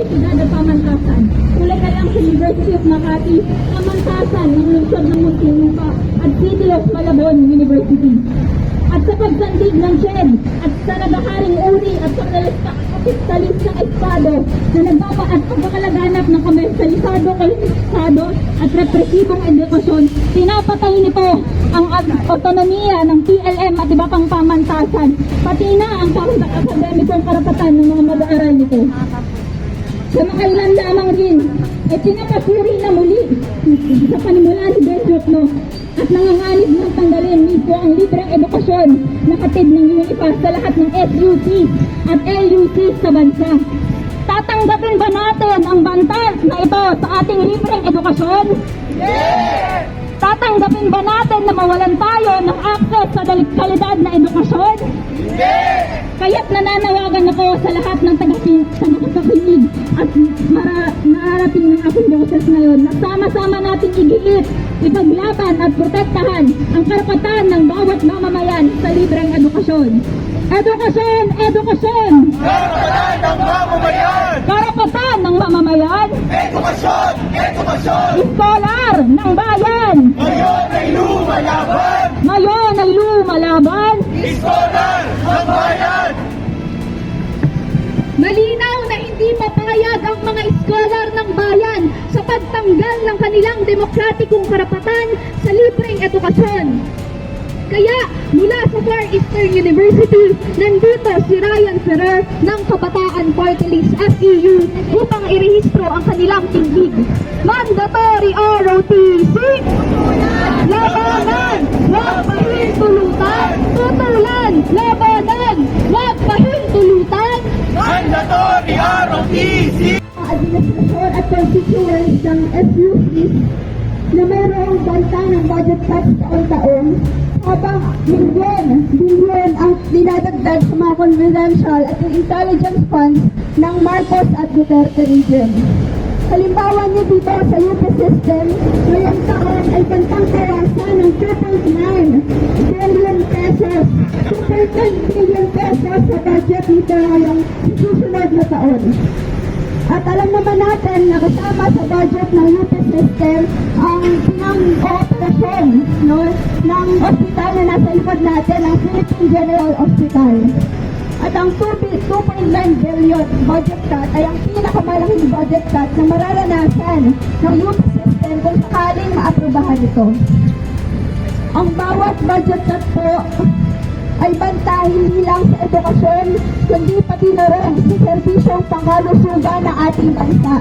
Universidad of Pamantasan. Kulay kayang sa University of Makati, Pamantasan ng lungsod ng Muntinlupa at City of Malabon University. At sa pagsandig ng SHED at sa nagaharing uri at paglalista kapitalistang estado na nagpapa at pagkakalaganap ng komersalisado, kwalifikasado at represibong edukasyon, pinapatay nito ang otonomiya ng PLM at iba pang pamantasan, pati na ang karapatan ng mga mag-aaral nito. Kamakailan lamang rin ay pinapasuri na muli sa panimula ni Ben Jokno at nanganganib ng tanggalin mismo ang libreng edukasyon na katid ng UNIPAS sa lahat ng SUC at LUC sa bansa. Tatanggapin ba natin ang bantas na ito sa ating libreng edukasyon? Tatanggapin ba natin na mawalan tayo ng access sa kalidad na edukasyon? Kaya't nananawagan ako sa lahat ng tagapin, nararating ng aking boses ngayon na sama-sama nating igiit, ipaglaban at protektahan ang karapatan ng bawat mamamayan sa libreng edukasyon. Edukasyon! Edukasyon! Karapatan ng mamamayan! Karapatan ng mamamayan! Edukasyon! Edukasyon! Iskolar ng bayan! Ngayon ay lumalaban! Ngayon ay lumalaban! Iskolar ng bayan! Malinaw na hindi papayag ang mga iskolar ng bayan sa pagtanggal ng kanilang demokratikong karapatan sa libreng edukasyon. Kaya mula sa Far Eastern University, nandito si Ryan Ferrer ng Kabataan Party List FEU upang irehistro ang kanilang tindig. Mandatory ROTC! Mandatory ROTC! administrasyon at constituents ng FUCs na mayroong banta ng budget cuts taon-taon habang bilyon, bilyon ang dinadagdag sa mga confidential at intelligence funds ng Marcos at Duterte region. Halimbawa niyo dito sa UP system, ngayong taon ay bantang kawasan ng 2.9 billion pesos. 2.9 billion pesos sa budget nito ngayong susunod na taon. At alam naman natin na kasama sa budget ng UP system ang pinang-ooperasyon no, ng ospital na nasa likod natin, ang Philippine General Hospital. At ang 2 2.9 billion budget cut ay ang pinakamalaking budget cut na mararanasan ng UP system kung sakaling maaprubahan ito. Ang bawat budget cut po ay banta hindi lang sa edukasyon, kundi pati na rin serbisyong pangkalusugan ng ating bansa.